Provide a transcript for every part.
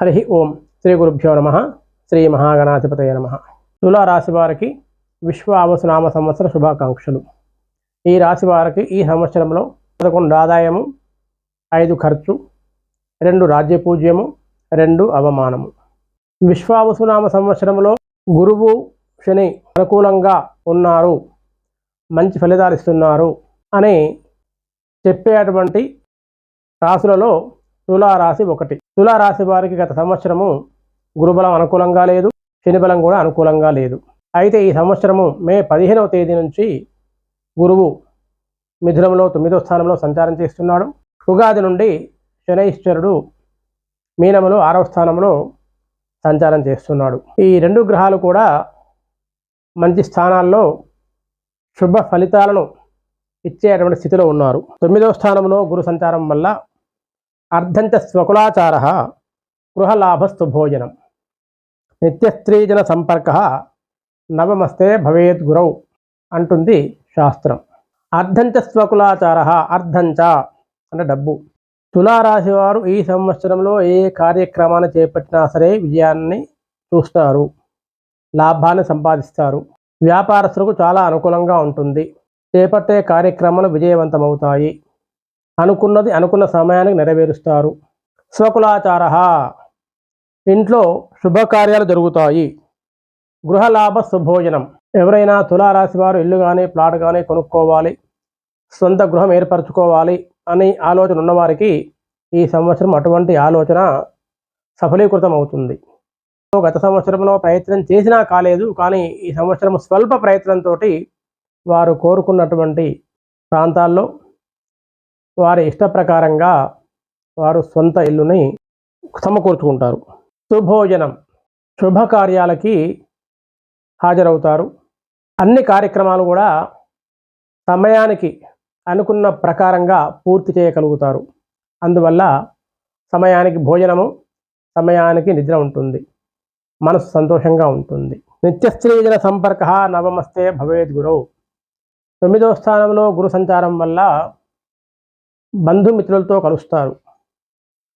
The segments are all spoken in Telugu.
హరి ఓం శ్రీ గురుభ్యో నమ శ్రీ మహాగణాధిపతయ నమ. తులారాశి వారికి విశ్వ అవసునామ సంవత్సర శుభాకాంక్షలు. ఈ రాశి వారికి ఈ సంవత్సరంలో పదకొండు ఆదాయము ఐదు ఖర్చు రెండు రాజ్య పూజ్యము రెండు అవమానము. విశ్వావసునామ సంవత్సరంలో గురువు శని అనుకూలంగా ఉన్నారు మంచి ఫలితాలు ఇస్తున్నారు అని చెప్పేటువంటి రాశులలో తులారాశి ఒకటి. తులారాశి వారికి గత సంవత్సరము గురుబలం అనుకూలంగా లేదు శనిబలం కూడా అనుకూలంగా లేదు. అయితే ఈ సంవత్సరము మే పదిహేనవ తేదీ నుంచి గురువు మిథునంలో తొమ్మిదో స్థానంలో సంచారం చేస్తున్నాడు. ఉగాది నుండి శనైశ్వరుడు మీనములో ఆరవ స్థానంలో సంచారం చేస్తున్నాడు. ఈ రెండు గ్రహాలు కూడా మంచి స్థానాల్లో శుభ ఫలితాలను ఇచ్చేటువంటి స్థితిలో ఉన్నారు. తొమ్మిదవ స్థానంలో గురు సంచారం వల్ల అర్ధంచ స్వకులాచార గృహలాభస్తు భోజనం. నిత్యస్త్రీజన సంపర్క నవమస్తే భవేద్ గురౌ అంటుంది శాస్త్రం. అర్ధంచ స్వకులాచార అర్ధంచ అంటే డబ్బు. తులారాశి వారు ఈ సంవత్సరంలో ఏ కార్యక్రమాన్ని చేపట్టినా సరే విజయాన్ని చూస్తారు. లాభాన్ని సంపాదిస్తారు. వ్యాపారస్తులకు చాలా అనుకూలంగా ఉంటుంది. చేపట్టే కార్యక్రమాలు విజయవంతమవుతాయి. అనుకున్నది అనుకున్న సమయానికి నెరవేరుస్తారు. స్వకులాచార. ఇంట్లో శుభకార్యాలు జరుగుతాయి. గృహలాభ సుభోజనం. ఎవరైనా తులారాశి వారు ఇల్లు కానీ ప్లాట్ కానీ కొనుక్కోవాలి సొంత గృహం ఏర్పరచుకోవాలి అని ఆలోచన ఉన్నవారికి ఈ సంవత్సరం అటువంటి ఆలోచన సఫలీకృతం అవుతుంది గత సంవత్సరంలో ప్రయత్నం చేసినా కాలేదు కానీ ఈ సంవత్సరం స్వల్ప ప్రయత్నంతో వారు కోరుకున్నటువంటి ప్రాంతాల్లో వారి ఇష్ట ప్రకారంగా వారు సొంత ఇల్లుని సమకూర్చుకుంటారు. శుభోజనం. శుభకార్యాలకి హాజరవుతారు. అన్ని కార్యక్రమాలు కూడా సమయానికి అనుకున్న ప్రకారంగా పూర్తి చేయగలుగుతారు. అందువల్ల సమయానికి భోజనము సమయానికి నిద్ర ఉంటుంది. మనసు సంతోషంగా ఉంటుంది. నిత్యస్త్రీజన సంపర్క నవమస్తే భవేద్ గురవు తొమ్మిదో స్థానంలో గురు సంచారం వల్ల బంధుమిత్రులతో కలుస్తారు.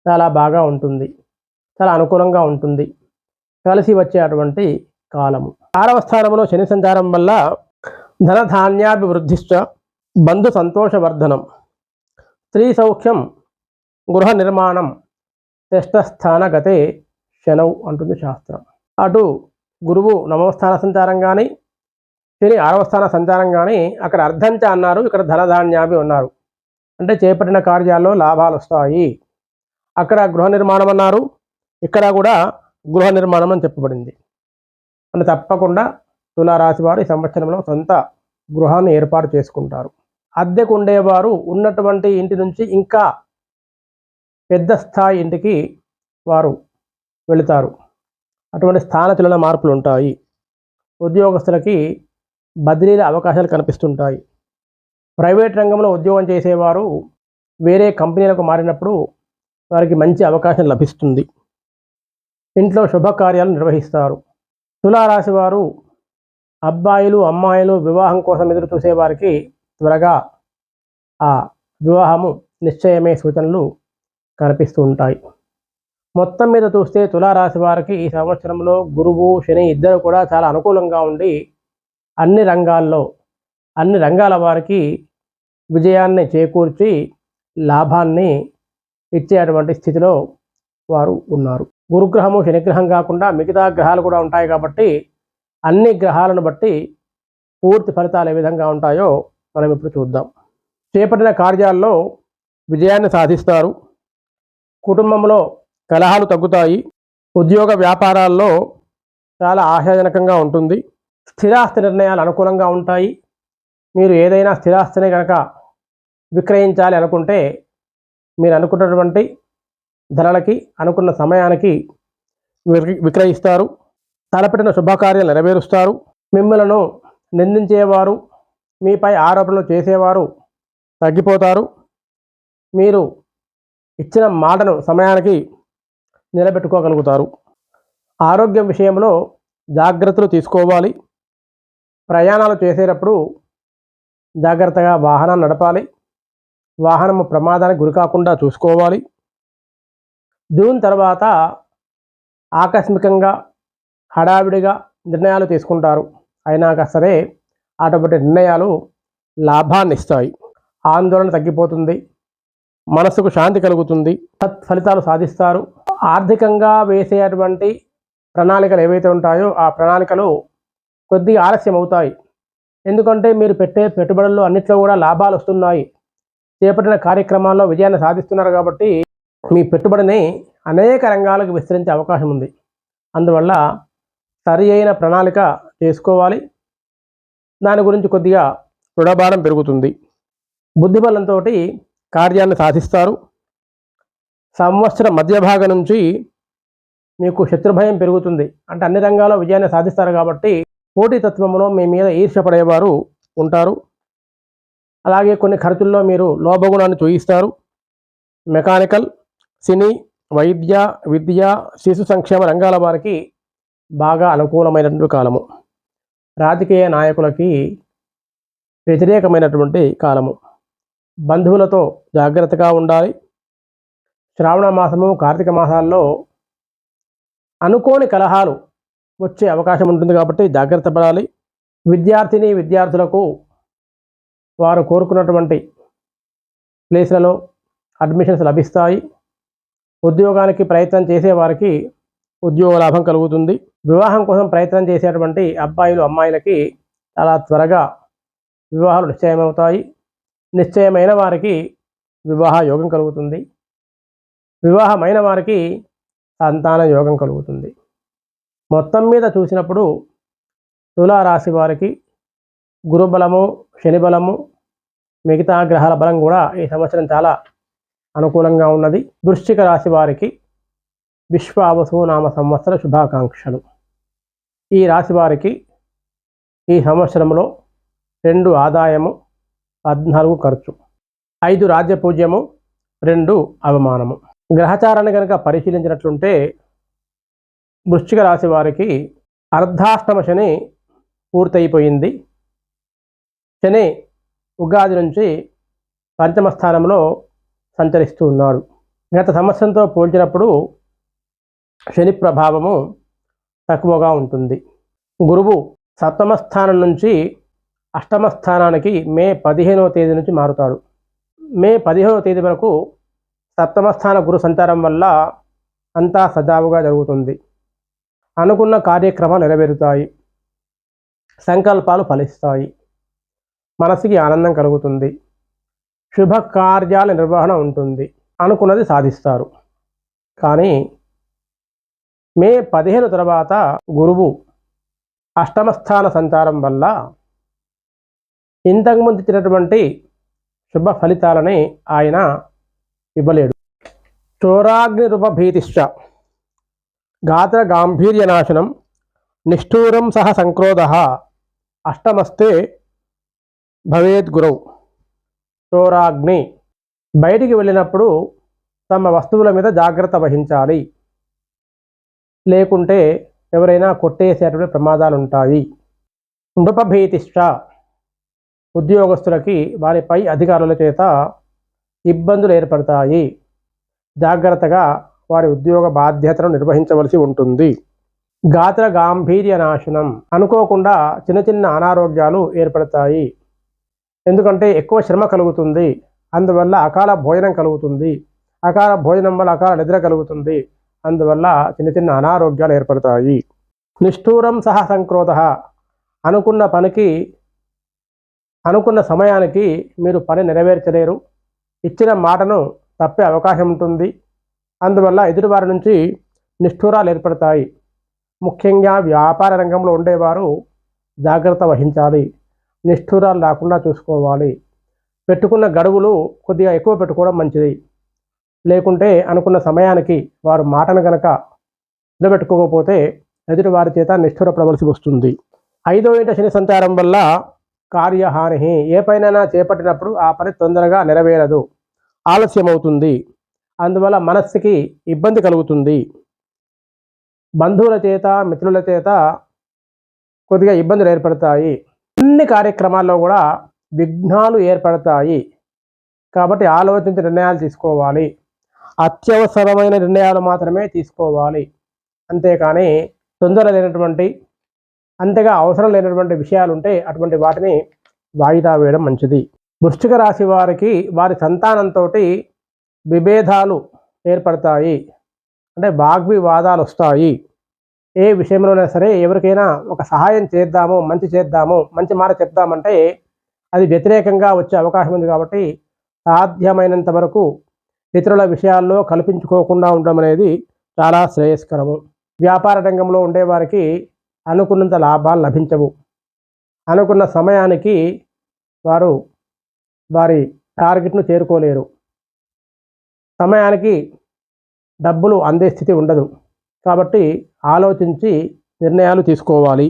చాలా బాగా ఉంటుంది. చాలా అనుకూలంగా ఉంటుంది. కలిసి వచ్చేటువంటి కాలము. ఆరవ స్థానంలో శని సంచారం వల్ల ధనధాన్యాభివృద్ధిశ్చ బంధు సంతోషవర్ధనం. స్త్రీ సౌఖ్యం గృహ నిర్మాణం శిష్టస్థానగతే శనవు అంటుంది శాస్త్రం. అటు గురువు నవస్థాన సంచారం కానీ శని ఆరవ స్థాన సంచారం కానీ అక్కడ అర్ధంచ అన్నారు ఇక్కడ ధనధాన్యాభి ఉన్నారు. అంటే చేపట్టిన కార్యాల్లో లాభాలు వస్తాయి. అక్కడ గృహ నిర్మాణం అన్నారు. ఇక్కడ కూడా గృహ నిర్మాణం అని చెప్పబడింది. అంటే తప్పకుండా తులారాశి వారు ఈ సంవత్సరంలో సొంత గృహాన్ని ఏర్పాటు చేసుకుంటారు. అద్దెకు ఉండేవారు ఉన్నటువంటి ఇంటి నుంచి ఇంకా పెద్ద స్థాయి ఇంటికి వారు వెళుతారు. అటువంటి స్థానచలన మార్పులు ఉంటాయి. ఉద్యోగస్తులకి బదిలీల అవకాశాలు కనిపిస్తుంటాయి. ప్రైవేట్ రంగంలో ఉద్యోగం చేసేవారు వేరే కంపెనీలకు మారినప్పుడు వారికి మంచి అవకాశం లభిస్తుంది. ఇంట్లో శుభకార్యాలు నిర్వహిస్తారు. తులారాశి వారు అబ్బాయిలు అమ్మాయిలు వివాహం కోసం ఎదురు చూసేవారికి త్వరగా ఆ వివాహము నిశ్చయమే సూచనలు కనిపిస్తూ ఉంటాయి. మొత్తం మీద చూస్తే తులారాశి వారికి ఈ సంవత్సరంలో గురువు శని ఇద్దరు కూడా చాలా అనుకూలంగా ఉండి అన్ని రంగాల్లో అన్ని రంగాల వారికి విజయాన్ని చేకూర్చి లాభాన్ని ఇచ్చేటువంటి స్థితిలో వారు ఉన్నారు. గురుగ్రహము శనిగ్రహం కాకుండా మిగతా గ్రహాలు కూడా ఉంటాయి కాబట్టి అన్ని గ్రహాలను బట్టి పూర్తి ఫలితాలు ఏ విధంగా ఉంటాయో మనం ఇప్పుడు చూద్దాం. చేపట్టిన కార్యాల్లో విజయాన్ని సాధిస్తారు. కుటుంబంలో కలహాలు తగ్గుతాయి. ఉద్యోగ వ్యాపారాల్లో చాలా ఆశాజనకంగా ఉంటుంది. స్థిరాస్తి నిర్ణయాలు అనుకూలంగా ఉంటాయి. మీరు ఏదైనా స్థిరాస్తిని కనుక విక్రయించాలి అనుకుంటే మీరు అనుకున్నటువంటి ధరలకి అనుకున్న సమయానికి విక్రయిస్తారు. తలపెట్టిన శుభకార్యాలు నెరవేరుస్తారు. మిమ్మలను నిందించేవారు మీపై ఆరోపణలు చేసేవారు తగ్గిపోతారు. మీరు ఇచ్చిన మాటను సమయానికి నిలబెట్టుకోగలుగుతారు. ఆరోగ్యం విషయంలో జాగ్రత్తలు తీసుకోవాలి. ప్రయాణాలు చేసేటప్పుడు జాగ్రత్తగా వాహనం నడపాలి. వాహనము ప్రమాదానికి గురికాకుండా చూసుకోవాలి. జూన్ తర్వాత ఆకస్మికంగా హడావిడిగా నిర్ణయాలు తీసుకుంటారు. అయినాక సరే అటువంటి నిర్ణయాలు లాభాన్ని ఇస్తాయి. ఆందోళన తగ్గిపోతుంది. మనసుకు శాంతి కలుగుతుంది. సత్ ఫలితాలు సాధిస్తారు. ఆర్థికంగా వేసేటువంటి ప్రణాళికలు ఏవైతే ఉంటాయో ఆ ప్రణాళికలు కొద్దిగా ఆలస్యం అవుతాయి ఎందుకంటే మీరు పెట్టే పెట్టుబడుల్లో అన్నిట్లో కూడా లాభాలు వస్తున్నాయి. చేపట్టిన కార్యక్రమాల్లో విజయాన్ని సాధిస్తున్నారు కాబట్టి మీ పెట్టుబడిని అనేక రంగాలకు విస్తరించే అవకాశం ఉంది. అందువల్ల సరి అయిన ప్రణాళిక చేసుకోవాలి. దాని గురించి కొద్దిగా రుణభారం పెరుగుతుంది. బుద్ధిబలంతో కార్యాన్ని సాధిస్తారు. సంవత్సర మధ్య భాగం నుంచి మీకు శత్రుభయం పెరుగుతుంది. అంటే అన్ని రంగాల్లో విజయాన్ని సాధిస్తారు కాబట్టి పోటీతత్వంలో మీ మీద ఈర్ష్యపడేవారు ఉంటారు. అలాగే కొన్ని ఖర్చుల్లో మీరు లోభగుణాన్ని చూయిస్తారు. మెకానికల్ సినీ వైద్య విద్య శిశు సంక్షేమ రంగాల వారికి బాగా అనుకూలమైనటువంటి కాలము. రాజకీయ నాయకులకి వ్యతిరేకమైనటువంటి కాలము. బంధువులతో జాగ్రత్తగా ఉండాలి. శ్రావణ మాసము కార్తీక మాసాల్లో అనుకోని కలహాలు వచ్చే అవకాశం ఉంటుంది కాబట్టి జాగ్రత్త పడాలి. విద్యార్థిని విద్యార్థులకు వారు కోరుకున్నటువంటి ప్లేస్లలో అడ్మిషన్స్ లభిస్తాయి. ఉద్యోగానికి ప్రయత్నం చేసే వారికి ఉద్యోగ లాభం కలుగుతుంది. వివాహం కోసం ప్రయత్నం చేసేటువంటి అబ్బాయిలు అమ్మాయిలకి చాలా త్వరగా వివాహాలు నిశ్చయమవుతాయి. నిశ్చయమైన వారికి వివాహ యోగం కలుగుతుంది. వివాహమైన వారికి సంతాన యోగం కలుగుతుంది. మొత్తం మీద చూసినప్పుడు తులారాశి వారికి గురుబలము శని బలము మిగతా గ్రహాల బలం కూడా ఈ సంవత్సరం చాలా అనుకూలంగా ఉన్నది. వృశ్చిక రాశి వారికి విశ్వావసునామ సంవత్సర శుభాకాంక్షలు. ఈ రాశి వారికి ఈ సంవత్సరంలో రెండు ఆదాయము పద్నాలుగు ఖర్చు. ఐదు రాజ్య పూజ్యము రెండు అవమానము. గ్రహచారాన్ని కనుక పరిశీలించినట్లుంటే వృశ్చిక రాశి వారికి అర్ధాష్టమ శని పూర్తయిపోయింది. శని ఉగాది నుంచి పంచమ స్థానంలో సంచరిస్తూ ఉన్నాడు. గత సంవత్సరంతో పోల్చినప్పుడు శని ప్రభావము తక్కువగా ఉంటుంది. గురువు సప్తమ స్థానం నుంచి అష్టమ స్థానానికి మే పదిహేనవ తేదీ నుంచి మారుతాడు. మే పదిహేనవ తేదీ వరకు సప్తమ స్థాన గురు సంచారం వల్ల అంతా సజావుగా జరుగుతుంది. అనుకున్న కార్యక్రమాలు నెరవేరుతాయి. సంకల్పాలు ఫలిస్తాయి. మనసుకి ఆనందం కలుగుతుంది. శుభ కార్యాల నిర్వహణ ఉంటుంది. అనుకున్నది సాధిస్తారు. కానీ మే పదిహేను తర్వాత గురువు అష్టమస్థాన సంచారం వల్ల ఇంతకుముందు ఇచ్చినటువంటి శుభ ఫలితాలని ఆయన ఇవ్వలేడు. చోరాగ్ని రూప గాత్ర గాంభీర్య నాశనం నిష్ఠూరం సహ సంక్రోధ అష్టమస్తే భవేద్ గురవు చోరాగ్ని బయటికి వెళ్ళినప్పుడు తమ వస్తువుల మీద జాగ్రత్త వహించాలి। లేకుంటే ఎవరైనా కొట్టేసేటువంటి ప్రమాదాలు ఉంటాయి నృపభీతిష్ట ఉద్యోగస్తులకి వారిపై అధికారుల చేత ఇబ్బందులు ఏర్పడతాయి। జాగ్రత్తగా వారి ఉద్యోగ బాధ్యతను నిర్వహించవలసి ఉంటుంది. గాత్ర గాంభీర్య నాశనం అనుకోకుండా చిన్న చిన్న అనారోగ్యాలు ఏర్పడతాయి. ఎందుకంటే ఎక్కువ శ్రమ కలుగుతుంది. అందువల్ల అకాల భోజనం కలుగుతుంది. అకాల భోజనం వల్ల అకాల నిద్ర కలుగుతుంది. అందువల్ల చిన్న చిన్న అనారోగ్యాలు ఏర్పడతాయి. నిష్ఠూరం సహా సంక్రోధ అనుకున్న పనికి అనుకున్న సమయానికి మీరు పని నెరవేర్చలేరు. ఇచ్చిన మాటను తప్పే అవకాశం ఉంటుంది. అందువల్ల ఎదుటివారి నుంచి నిష్ఠూరాలు ఏర్పడతాయి. ముఖ్యంగా వ్యాపార రంగంలో ఉండేవారు జాగ్రత్త వహించాలి. నిష్ఠూరాలు లేకుండా చూసుకోవాలి. పెట్టుకున్న గడువులు కొద్దిగా ఎక్కువ పెట్టుకోవడం మంచిది. లేకుంటే అనుకున్న సమయానికి వారు మాటను గనక నిలబెట్టుకోకపోతే ఎదుటి వారి చేత నిష్ఠురపడవలసి వస్తుంది. ఐదో ఇంట శని సంచారం వల్ల కార్యహాని ఏ పైనైనా చేపట్టినప్పుడు ఆ పని తొందరగా నెరవేరదు. ఆలస్యం అవుతుంది అందువల్ల మనస్సుకి ఇబ్బంది కలుగుతుంది. బంధువుల చేత మిత్రుల చేత కొద్దిగా ఇబ్బందులు ఏర్పడతాయి. అన్ని కార్యక్రమాల్లో కూడా విఘ్నాలు ఏర్పడతాయి. కాబట్టి ఆలోచించి నిర్ణయాలు తీసుకోవాలి. అత్యవసరమైన నిర్ణయాలు మాత్రమే తీసుకోవాలి. అంతేకాని తొందర లేనటువంటి అంతగా అవసరం లేనటువంటి విషయాలు ఉంటే అటువంటి వాటిని వాయిదా వేయడం మంచిది. వృష్టిక రాశి వారికి వారి సంతానంతో విభేదాలు ఏర్పడతాయి. అంటే వాగ్వివాదాలు వస్తాయి. ఏ విషయంలోనైనా సరే ఎవరికైనా ఒక సహాయం చేద్దాము మంచి చేద్దాము మంచి మాట చెప్దామంటే అది వ్యతిరేకంగా వచ్చే అవకాశం ఉంది కాబట్టి సాధ్యమైనంత వరకు ఇతరుల విషయాల్లో కల్పించుకోకుండా ఉండడం అనేది చాలా శ్రేయస్కరము. వ్యాపార రంగంలో ఉండేవారికి అనుకున్నంత లాభాలు లభించవు. అనుకున్న సమయానికి వారు వారి టార్గెట్ను చేరుకోలేరు. సమయానికి డబ్బులు అందే స్థితి ఉండదు. కాబట్టి ఆలోచించి నిర్ణయాలు తీసుకోవాలి.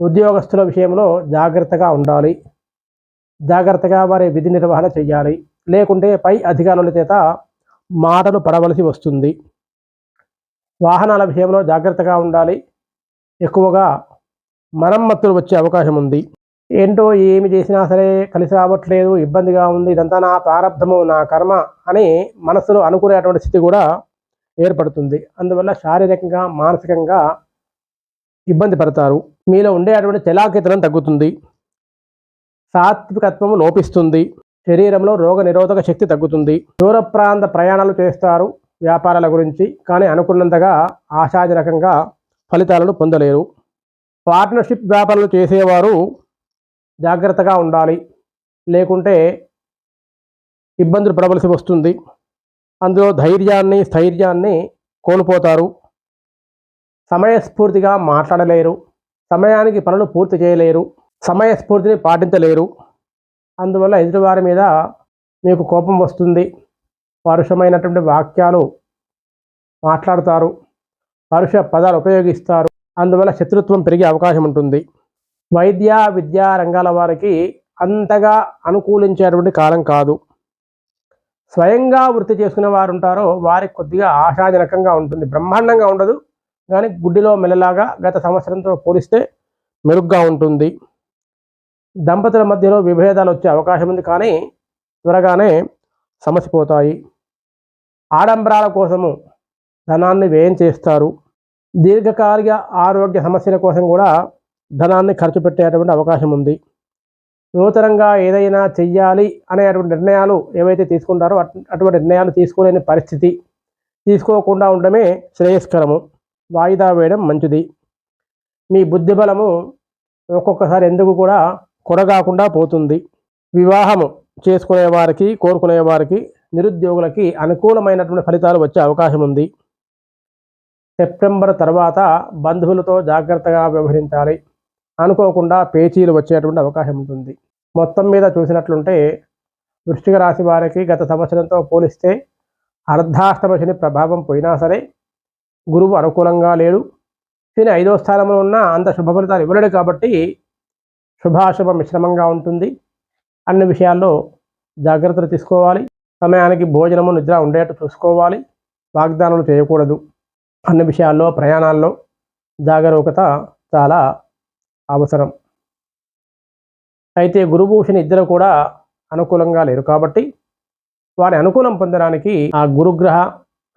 ఉద్యోగస్తుల విషయంలో జాగ్రత్తగా ఉండాలి. జాగ్రత్తగా వారి విధి నిర్వహణ చేయాలి లేకుంటే పై అధికారుల చేత మాటలు పడవలసి వస్తుంది. వాహనాల విషయంలో జాగ్రత్తగా ఉండాలి. ఎక్కువగా మరమ్మతులు వచ్చే అవకాశం ఉంది. ఏంటో ఏమి చేసినా సరే కలిసి రావట్లేదు ఇబ్బందిగా ఉంది ఇదంతా నా ప్రారంధము నా కర్మ అని మనసులో అనుకునేటువంటి స్థితి కూడా ఏర్పడుతుంది. అందువల్ల శారీరకంగా మానసికంగా ఇబ్బంది పడతారు. మీలో ఉండేటువంటి చలాకితనం తగ్గుతుంది. సాత్వికత్వం లోపిస్తుంది. శరీరంలో రోగ నిరోధక శక్తి తగ్గుతుంది. దూర ప్రాంత ప్రయాణాలు చేస్తారు వ్యాపారాల గురించి కానీ అనుకున్నంతగా ఆశాజనకంగా ఫలితాలను పొందలేరు. పార్ట్నర్షిప్ వ్యాపారాలు చేసేవారు జాగ్రత్తగా ఉండాలి. లేకుంటే ఇబ్బందులు పడవలసి వస్తుంది. అందులో ధైర్యాన్ని స్థైర్యాన్ని కోల్పోతారు. సమయస్ఫూర్తిగా మాట్లాడలేరు. సమయానికి పనులు పూర్తి చేయలేరు. సమయస్ఫూర్తిని పాటించలేరు. అందువల్ల ఎదుటివారి మీద మీకు కోపం వస్తుంది. పరుషమైనటువంటి వాక్యాలు మాట్లాడతారు. పరుష పదాలు ఉపయోగిస్తారు. అందువల్ల శత్రుత్వం పెరిగే అవకాశం ఉంటుంది. వైద్య విద్యా రంగాల వారికి అంతగా అనుకూలించేటువంటి కాలం కాదు. స్వయంగా వృత్తి చేసుకునే వారు ఉంటారో వారికి కొద్దిగా ఆశాజనకంగా ఉంటుంది. బ్రహ్మాండంగా ఉండదు. కానీ గుడ్డిలో మెల్లలాగా గత సంవత్సరంతో పోలిస్తే మెరుగ్గా ఉంటుంది. దంపతుల మధ్యలో విభేదాలు వచ్చే అవకాశం ఉంది. కానీ త్వరగానే సమసిపోతాయి ఆడంబరాల కోసము ధనాన్ని వ్యయం చేస్తారు. దీర్ఘకాలిక ఆరోగ్య సమస్యల కోసం కూడా ధనాన్ని ఖర్చు పెట్టేటువంటి అవకాశం ఉంది. నూతనంగా ఏదైనా చెయ్యాలి అనేటువంటి నిర్ణయాలు ఏవైతే తీసుకుంటారో అటు- అటువంటి నిర్ణయాలు తీసుకోలేని పరిస్థితి తీసుకోకుండా ఉండడమే శ్రేయస్కరము. వాయిదా వేయడం మంచిది. మీ బుద్ధిబలము ఒక్కొక్కసారి ఎందుకు కూడా కొరగాకుండా పోతుంది. వివాహము చేసుకునేవారికి కోరుకునేవారికి నిరుద్యోగులకి అనుకూలమైనటువంటి ఫలితాలు వచ్చే అవకాశం ఉంది. సెప్టెంబర్ తర్వాత బంధువులతో జాగ్రత్తగా వ్యవహరించాలి. అనుకోకుండా పేచీలు వచ్చేటువంటి అవకాశం ఉంటుంది. మొత్తం మీద చూసినట్లుంటే వృష్టిక రాశి వారికి గత సంవత్సరంతో పోలిస్తే అర్ధాష్టమ శని ప్రభావం పోయినా సరే గురువు అనుకూలంగా లేడు. శని ఐదో స్థానంలో ఉన్న అంత శుభ ఫలితాలు ఇవ్వలేడు కాబట్టి శుభాశుభ మిశ్రమంగా ఉంటుంది. అన్ని విషయాల్లో జాగ్రత్తలు తీసుకోవాలి. సమయానికి భోజనము నిద్ర ఉండేట్టు చూసుకోవాలి. వాగ్దానాలు చేయకూడదు. అన్ని విషయాల్లో ప్రయాణాల్లో జాగరూకత చాలా అవసరం. అయితే గురుభూషణి ఇద్దరు కూడా అనుకూలంగా లేరు కాబట్టి వారి అనుకూలం పొందడానికి ఆ గురుగ్రహ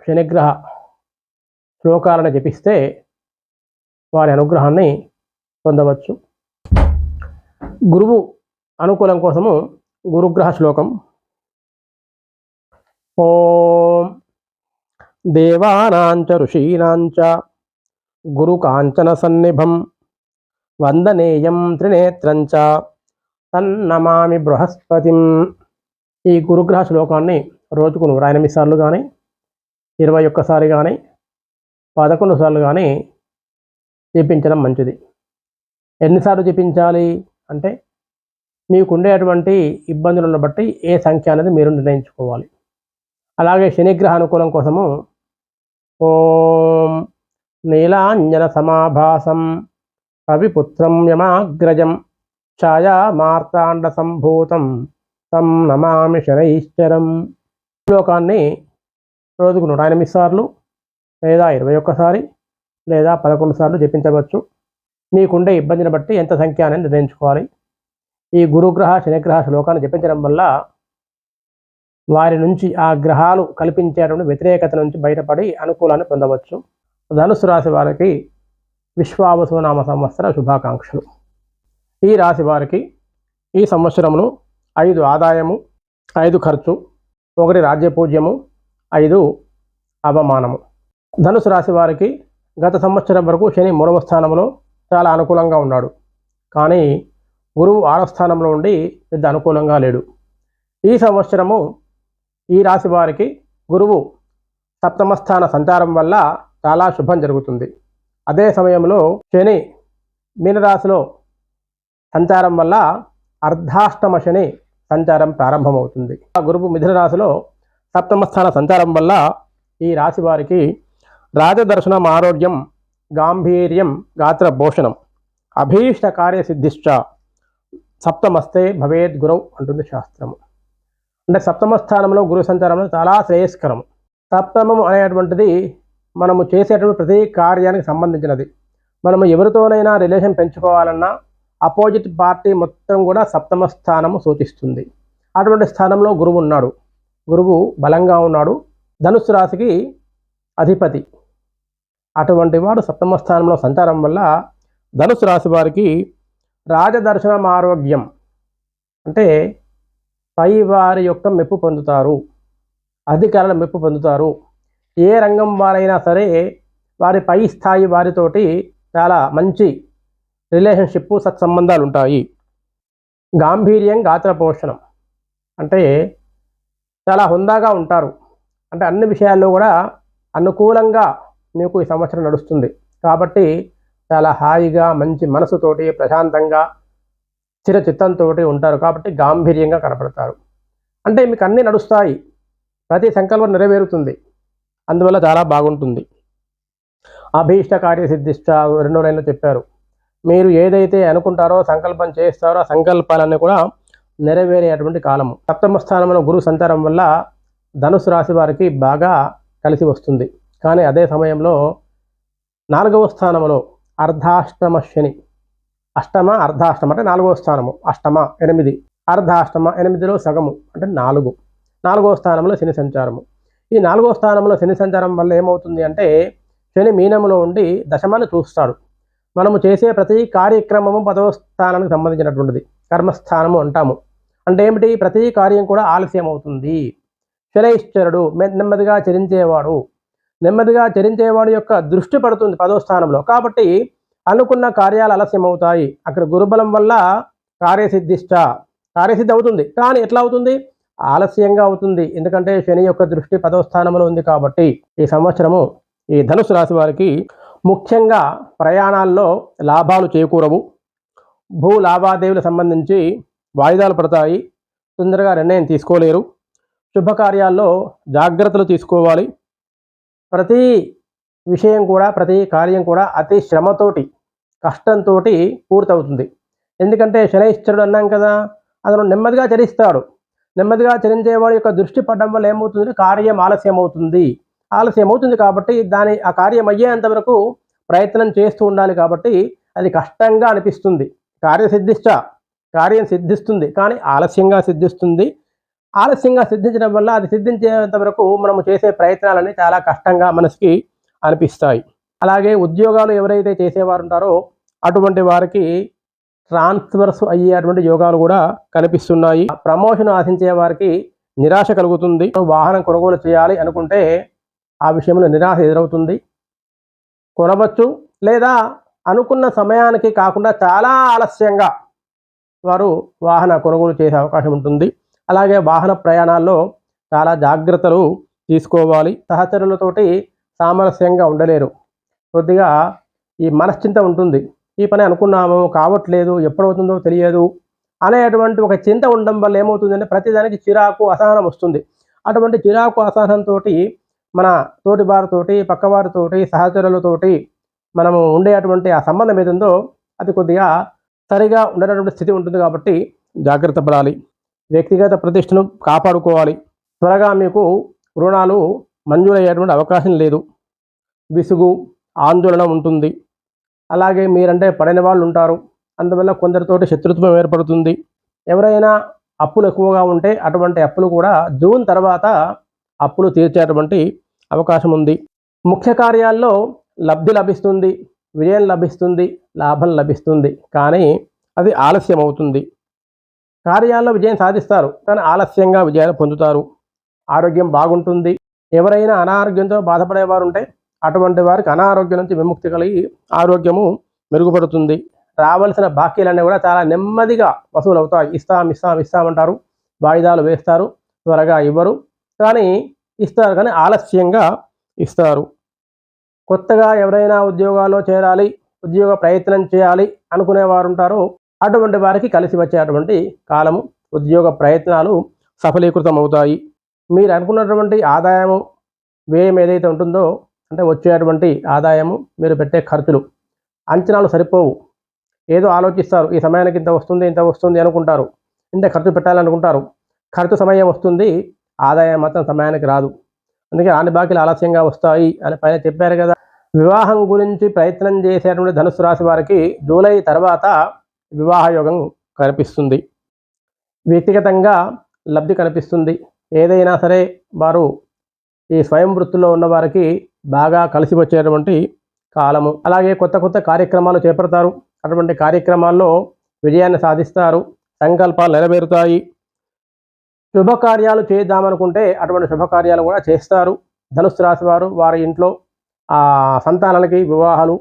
శనిగ్రహ శ్లోకాలను జపిస్తే వారి అనుగ్రహాన్ని పొందవచ్చు. గురువు అనుకూలం కోసము గురుగ్రహ శ్లోకం. ఓం దేవానాంచ ఋషీనాంచ గురుకాంచన సన్నిభం వందనేయం త్రినేత్రంచ తన్నమామి బృహస్పతిం. ఈ గురుగ్రహ శ్లోకాన్ని రోజుకు నువ్వు ఎనిమిది సార్లు కానీ ఇరవై ఒక్కసారి కానీ పదకొండు సార్లు కానీ జపించడం మంచిది. ఎన్నిసార్లు జపించాలి అంటే మీకు ఉండేటువంటి ఇబ్బందులను బట్టి ఏ సంఖ్య అనేది మీరు నిర్ణయించుకోవాలి. అలాగే శనిగ్రహ అనుకూలం కోసము ఓం నీలాంజన సమాభాసం. కవిపుత్రం యమాగ్రజం ఛాయా మార్తాండ సంభూతం తం నమామి శనైశ్చరం శ్లోకాన్ని రోజుకు నూట ఎనిమిది సార్లు లేదా ఇరవై ఒక్కసారి లేదా పదకొండు సార్లు జపించవచ్చు. మీకుండే ఇబ్బందిని బట్టి ఎంత సంఖ్య అనేది నిర్ణయించుకోవాలి. ఈ గురుగ్రహ శనిగ్రహ శ్లోకాన్ని జపించడం వల్ల వారి నుంచి ఆ గ్రహాలు కల్పించేటువంటి వ్యతిరేకత నుంచి బయటపడి అనుకూలాన్ని పొందవచ్చు. ధనుసు రాశి వారికి విశ్వావసునామ సంవత్సర శుభాకాంక్షలు. ఈ రాశి వారికి ఈ సంవత్సరంలో ఐదు ఆదాయము ఐదు ఖర్చు ఒకటి రాజ్యపూజ్యము ఐదు అవమానము. ధనుసు రాశి వారికి గత సంవత్సరం వరకు శని మూడవ స్థానంలో చాలా అనుకూలంగా ఉన్నాడు. కానీ గురువు ఆరో స్థానంలో ఉండి పెద్ద అనుకూలంగా లేడు. ఈ సంవత్సరము ఈ రాశి వారికి గురువు సప్తమ స్థాన సంచారం వల్ల చాలా శుభం జరుగుతుంది. అదే సమయంలో శని మీనరాశిలో సంచారం వల్ల అర్ధాష్టమ శని సంచారం ప్రారంభమవుతుంది. ఆ గురువు మిథున రాశిలో సప్తమ స్థాన సంచారం వల్ల ఈ రాశి వారికి రాజదర్శనం ఆరోగ్యం గాంభీర్యం గాత్ర భూషణం అభీష్ట కార్యసిద్ధిష్ట సప్తమస్తే భవేద్ గురవు అంటుంది శాస్త్రము. అంటే సప్తమ స్థానంలో గురు సంచారంలో చాలా శ్రేయస్కరం. సప్తమం అనేటువంటిది మనము చేసేటువంటి ప్రతి కార్యానికి సంబంధించినది. మనము ఎవరితోనైనా రిలేషన్ పెంచుకోవాలన్నా అపోజిట్ పార్టీ మొత్తం కూడా సప్తమ స్థానము సూచిస్తుంది. అటువంటి స్థానంలో గురువు ఉన్నాడు. గురువు బలంగా ఉన్నాడు. ధనుస్సు రాశికి అధిపతి. అటువంటి వాడు సప్తమ స్థానంలో సంచారం వల్ల ధనుసు రాశి వారికి రాజదర్శనం ఆరోగ్యం అంటే పై వారి యొక్క మెప్పు పొందుతారు. అధికారుల మెప్పు పొందుతారు. ఏ రంగం వారైనా సరే వారి పై స్థాయి వారితోటి చాలా మంచి రిలేషన్షిప్ సత్సంబంధాలు ఉంటాయి. గాంభీర్యం గాత్ర పోషణం అంటే చాలా హుందాగా ఉంటారు. అంటే అన్ని విషయాల్లో కూడా అనుకూలంగా మీకు ఈ సంవత్సరం నడుస్తుంది. కాబట్టి చాలా హాయిగా మంచి మనసుతోటి ప్రశాంతంగా చిరచిత్తంతో చిత్తంతో ఉంటారు. కాబట్టి గాంభీర్యంగా కనపడతారు. అంటే మీకు అన్నీ నడుస్తాయి. ప్రతి సంకల్పం నెరవేరుతుంది. అందువల్ల చాలా బాగుంటుంది. అభీష్ట కార్యసిద్ధిష్ట రెండో లైన్లో చెప్పారు. మీరు ఏదైతే అనుకుంటారో సంకల్పం చేస్తారో ఆ సంకల్పాలన్నీ కూడా నెరవేరేటువంటి కాలము. సప్తమ స్థానంలో గురు సంచారం వల్ల ధనుసు రాశి వారికి బాగా కలిసి వస్తుంది. కానీ అదే సమయంలో నాలుగవ స్థానంలో అర్ధాష్టమ శని. అష్టమ అర్ధాష్టమ అంటే నాలుగవ స్థానము. అష్టమ ఎనిమిది. అర్ధాష్టమ ఎనిమిదిలో సగము అంటే నాలుగు. నాలుగవ స్థానంలో శని సంచారము. ఈ నాలుగో స్థానంలో శని సంచారం వల్ల ఏమవుతుంది అంటే శని మీనంలో ఉండి దశమాన్ని చూస్తాడు. మనము చేసే ప్రతి కార్యక్రమము పదవ స్థానానికి సంబంధించినటువంటిది. కర్మస్థానము అంటాము. అంటే ఏమిటి? ప్రతి కార్యం కూడా ఆలస్యం అవుతుంది శనైశ్వరుడు నెమ్మదిగా చరించేవాడు. నెమ్మదిగా చరించేవాడు యొక్క దృష్టి పడుతుంది పదో స్థానంలో. కాబట్టి అనుకున్న కార్యాలు ఆలస్యం అవుతాయి అక్కడ గురుబలం వల్ల కార్యసిద్ధిష్ట కార్యసిద్ధి అవుతుంది. కానీ ఎట్లా అవుతుంది? ఆలస్యంగా అవుతుంది. ఎందుకంటే శని యొక్క దృష్టి పదో స్థానంలో ఉంది కాబట్టి ఈ సంవత్సరము ఈ ధనుసు రాశి వారికి ముఖ్యంగా ప్రయాణాల్లో లాభాలు చేకూరవు. భూ లావాదేవీలకు సంబంధించి వాయిదాలు పడతాయి. తొందరగా నిర్ణయం తీసుకోలేరు. శుభకార్యాల్లో జాగ్రత్తలు తీసుకోవాలి. ప్రతి విషయం కూడా ప్రతి కార్యం కూడా అతి శ్రమతోటి కష్టంతో పూర్తవుతుంది. ఎందుకంటే శనైశ్వరుడు అన్నాం కదా అతను నెమ్మదిగా చరిస్తాడు. నెమ్మదిగా చరించేవాడి యొక్క దృష్టి పడడం వల్ల ఏమవుతుంది? కార్యం ఆలస్యం అవుతుంది ఆలస్యం అవుతుంది కాబట్టి దాని ఆ కార్యం అయ్యేంత వరకు ప్రయత్నం చేస్తూ ఉండాలి కాబట్టి అది కష్టంగా అనిపిస్తుంది. కార్యసిద్ధిష్ట కార్యం సిద్ధిస్తుంది. కానీ ఆలస్యంగా సిద్ధిస్తుంది. ఆలస్యంగా సిద్ధించడం వల్ల అది సిద్ధించేంత వరకు మనము చేసే ప్రయత్నాలన్నీ చాలా కష్టంగా మనసుకి అనిపిస్తాయి. అలాగే ఉద్యోగాలు ఎవరైతే చేసేవారు ఉంటారో అటువంటి వారికి ట్రాన్స్ఫర్స్ అయ్యేటువంటి యోగాలు కూడా కనిపిస్తున్నాయి. ప్రమోషన్ ఆశించే వారికి నిరాశ కలుగుతుంది. వాహనం కొనుగోలు చేయాలి అనుకుంటే ఆ విషయంలో నిరాశ ఎదురవుతుంది. కొనవచ్చు లేదా అనుకున్న సమయానికి కాకుండా చాలా ఆలస్యంగా వారు వాహన కొనుగోలు చేసే అవకాశం ఉంటుంది. అలాగే వాహన ప్రయాణాల్లో చాలా జాగ్రత్తలు తీసుకోవాలి. సహచరులతోటి సామరస్యంగా ఉండలేరు. కొద్దిగా ఈ మనశ్చింత ఉంటుంది. ఈ పని అనుకున్నాము కావట్లేదు ఎప్పుడవుతుందో తెలియదు అనేటువంటి ఒక చింత ఉండడం వల్ల ఏమవుతుందంటే ప్రతిదానికి చిరాకు అసహనం వస్తుంది. అటువంటి చిరాకు అసహనంతో మన తోటి వారితోటి పక్కవారితోటి సహచరులతోటి మనము ఉండేటువంటి ఆ సంబంధం ఏదుందో అది కొద్దిగా సరిగా ఉండేటటువంటి స్థితి ఉంటుంది కాబట్టి జాగ్రత్త పడాలి. వ్యక్తిగత ప్రతిష్టను కాపాడుకోవాలి. త్వరగా మీకు రుణాలు మంజూరయ్యేటువంటి అవకాశం లేదు. విసుగు ఆందోళన ఉంటుంది. అలాగే మీరంటే పడిన వాళ్ళు ఉంటారు. అందువల్ల కొందరితోటి శత్రుత్వం ఏర్పడుతుంది. ఎవరైనా అప్పులు ఎక్కువగా ఉంటే అటువంటి అప్పులు కూడా జూన్ తర్వాత అప్పులు తీర్చేటువంటి అవకాశం ఉంది. ముఖ్య కార్యాల్లో లబ్ధి లభిస్తుంది విజయం లభిస్తుంది లాభం లభిస్తుంది. కానీ అది ఆలస్యం అవుతుంది కార్యాల్లో విజయం సాధిస్తారు కానీ ఆలస్యంగా విజయాన్ని పొందుతారు. ఆరోగ్యం బాగుంటుంది. ఎవరైనా అనారోగ్యంతో బాధపడేవారు ఉంటే అటువంటి వారికి అనారోగ్యం నుంచి విముక్తి కలిగి ఆరోగ్యము మెరుగుపడుతుంది. రావాల్సిన బాకీలన్నీ కూడా చాలా నెమ్మదిగా వసూలు అవుతాయి ఇస్తాం ఇస్తాం ఇస్తామంటారు వాయిదాలు వేస్తారు. త్వరగా ఇవ్వరు. కానీ ఇస్తారు కానీ ఆలస్యంగా ఇస్తారు. కొత్తగా ఎవరైనా ఉద్యోగాల్లో చేరాలి ఉద్యోగ ప్రయత్నం చేయాలి అనుకునేవారు ఉంటారో. అటువంటి వారికి కలిసి వచ్చేటువంటి కాలము ఉద్యోగ ప్రయత్నాలు సఫలీకృతం అవుతాయి మీరు అనుకున్నటువంటి ఆదాయము వ్యయం ఏదైతే ఉంటుందో అంటే వచ్చేటువంటి ఆదాయము మీరు పెట్టే ఖర్చులు అంచనాలు సరిపోవు. ఏదో ఆలోచిస్తారు ఈ సమయానికి ఇంత వస్తుంది ఇంత వస్తుంది అనుకుంటారు. ఇంత ఖర్చు పెట్టాలనుకుంటారు. ఖర్చు సమయం వస్తుంది ఆదాయం మాత్రం సమయానికి రాదు. అందుకే రాని బాకీలు ఆలస్యంగా వస్తాయి అని పైన చెప్పారు కదా. వివాహం గురించి ప్రయత్నం చేసేటువంటి ధనుసు రాశి వారికి జూలై తర్వాత వివాహ యోగం కనిపిస్తుంది. వ్యక్తిగతంగా లబ్ధి కనిపిస్తుంది. ఏదైనా సరే వారు ఈ స్వయం వృత్తిలో ఉన్నవారికి బాగా కలిసి వచ్చేటువంటి కాలము. అలాగే కొత్త కొత్త కార్యక్రమాలు చేపడతారు. అటువంటి కార్యక్రమాల్లో విజయాన్ని సాధిస్తారు. సంకల్పాలు నెరవేరుతాయి. శుభకార్యాలు చేద్దామనుకుంటే అటువంటి శుభకార్యాలు కూడా చేస్తారు. ధనుసు రాశి వారు వారి ఇంట్లో ఆ సంతానాలకి వివాహాలు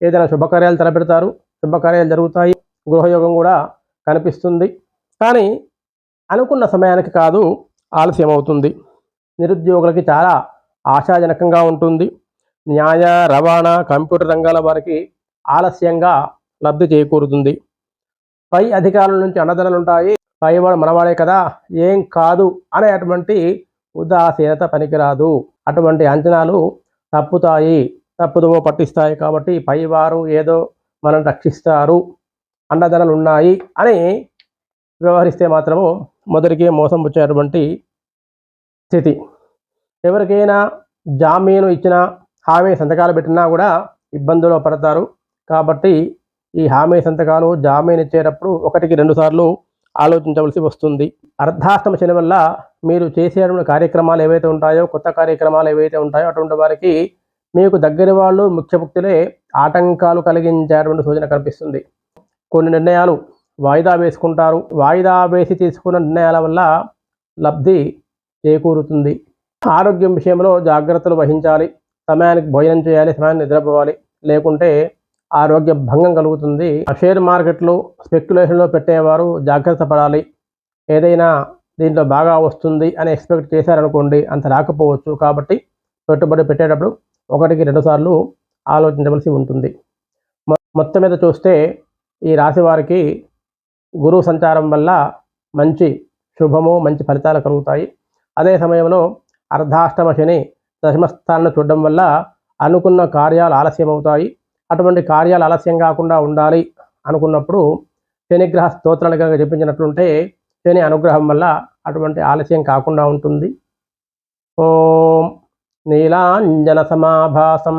ఏదైనా శుభకార్యాలు తలపెడతారు. శుభకార్యాలు జరుగుతాయి. గృహయోగం కూడా కనిపిస్తుంది. కానీ అనుకున్న సమయానికి కాదు ఆలస్యం అవుతుంది నిరుద్యోగులకి చాలా ఆశాజనకంగా ఉంటుంది. న్యాయ రవాణా కంప్యూటర్ రంగాల వారికి ఆలస్యంగా లబ్ధి చేకూరుతుంది. పై అధికారుల నుంచి అన్నదనలు ఉంటాయి. పైవాడు మనవాడే కదా ఏం కాదు అనేటువంటి ఉదాసీనత పనికిరాదు. అటువంటి అంచనాలు తప్పుతాయి. తప్పుదోవ పట్టిస్తాయి కాబట్టి పైవారు ఏదో మనం రక్షిస్తారు. అండదనలు ఉన్నాయి అని వ్యవహరిస్తే మాత్రము మొదటికే మోసం వచ్చేటువంటి స్థితి. ఎవరికైనా జామీను ఇచ్చిన హామీ సంతకాలు పెట్టినా కూడా ఇబ్బందులు పడతారు. కాబట్టి ఈ హామీ సంతకాలు జామీన్ ఇచ్చేటప్పుడు ఒకటికి రెండు సార్లు ఆలోచించవలసి వస్తుంది. అర్ధాష్టమ శని వల్ల మీరు చేసేటువంటి కార్యక్రమాలు ఏవైతే ఉంటాయో కొత్త కార్యక్రమాలు ఏవైతే ఉంటాయో అటువంటి వారికి మీకు దగ్గర వాళ్ళు ముఖ్య భక్తులే ఆటంకాలు కలిగించేటువంటి సూచన కనిపిస్తుంది. కొన్ని నిర్ణయాలు వాయిదా వేసుకుంటారు. వాయిదా వేసి తీసుకున్న నిర్ణయాల వల్ల లబ్ధి చేకూరుతుంది. ఆరోగ్యం విషయంలో జాగ్రత్తలు వహించాలి. సమయానికి భోజనం చేయాలి సమయాన్ని నిద్రపోవాలి. లేకుంటే ఆరోగ్య భంగం కలుగుతుంది. ఆ షేర్ మార్కెట్లు స్పెక్యులేషన్లో పెట్టేవారు జాగ్రత్త పడాలి. ఏదైనా దీంట్లో బాగా వస్తుంది అని ఎక్స్పెక్ట్ చేశారనుకోండి అంత రాకపోవచ్చు. కాబట్టి పెట్టుబడి పెట్టేటప్పుడు ఒకటికి రెండుసార్లు ఆలోచించవలసి ఉంటుంది. మొ- మొత్తం మీద చూస్తే ఈ రాశి వారికి గురువు సంచారం వల్ల మంచి శుభము మంచి ఫలితాలు కలుగుతాయి. అదే సమయంలో అర్ధాష్టమ శని దశమస్థానాన్ని చూడడం వల్ల అనుకున్న కార్యాలు ఆలస్యం అవుతాయి అటువంటి కార్యాలు ఆలస్యం కాకుండా ఉండాలి అనుకున్నప్పుడు శనిగ్రహ స్తోత్రాలు కనుక చెప్పించినట్లుంటే శని అనుగ్రహం వల్ల అటువంటి ఆలస్యం కాకుండా ఉంటుంది. ఓం నీలాంజన సమాభాసం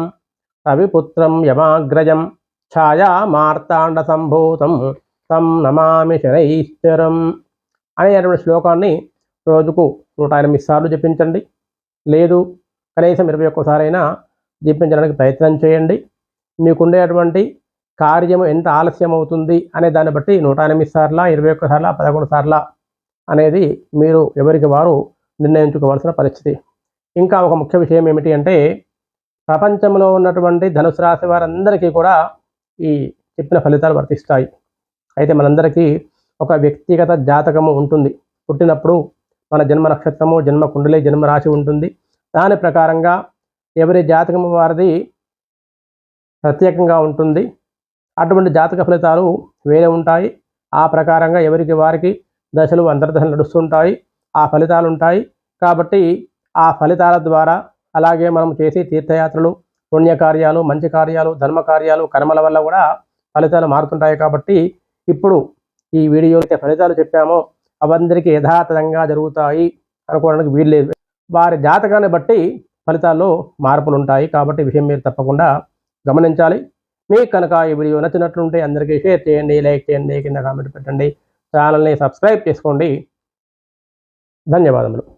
రవిపుత్రం యమాగ్రజం ఛాయా మార్తాండ సంభూతం తం నమామి శనైశ్వరం అనేటువంటి శ్లోకాన్ని రోజుకు నూట ఎనిమిది సార్లు జపించండి. లేదు. కనీసం ఇరవై ఒక్కసారైనా జీపించడానికి ప్రయత్నం చేయండి. మీకుండేటువంటి కార్యము ఎంత ఆలస్యం అవుతుంది అనే దాన్ని బట్టి నూట ఎనిమిది సార్ల ఇరవై ఒక్క సార్ల పదకొండు సార్ల అనేది మీరు ఎవరికి వారు నిర్ణయించుకోవాల్సిన పరిస్థితి. ఇంకా ఒక ముఖ్య విషయం ఏమిటి అంటే ప్రపంచంలో ఉన్నటువంటి ధనుసు రాశి వారందరికీ కూడా ఈ చెప్పిన ఫలితాలు వర్తిస్తాయి. అయితే మనందరికీ ఒక వ్యక్తిగత జాతకము ఉంటుంది. పుట్టినప్పుడు మన జన్మ నక్షత్రము జన్మ కుండలి జన్మ రాశి ఉంటుంది. దాని ప్రకారంగా ఎవరి జాతకం వారిది ప్రత్యేకంగా ఉంటుంది. అటువంటి జాతక ఫలితాలు వేరే ఉంటాయి. ఆ ప్రకారంగా ఎవరికి వారికి దశలు అంతర్దశలు నడుస్తుంటాయి. ఆ ఫలితాలు ఉంటాయి. కాబట్టి ఆ ఫలితాల ద్వారా అలాగే మనం చేసే తీర్థయాత్రలు పుణ్యకార్యాలు మంచి కార్యాలు ధర్మ కార్యాలు కర్మల వల్ల కూడా ఫలితాలు మారుతుంటాయి. కాబట్టి ఇప్పుడు ఈ వీడియోలో ఫలితాలు చెప్పామో. అవందరికీ యథాతథంగా జరుగుతాయి అనుకోవడానికి వీల్లేదు వారి జాతకాన్ని బట్టి ఫలితాల్లో మార్పులు ఉంటాయి కాబట్టి విషయం మీరు తప్పకుండా గమనించాలి. మీకు కనుక ఈ వీడియో నచ్చినట్లుంటే అందరికీ షేర్ చేయండి లైక్ చేయండి కింద కామెంట్ పెట్టండి. ఛానల్ని సబ్స్క్రైబ్ చేసుకోండి. ధన్యవాదములు.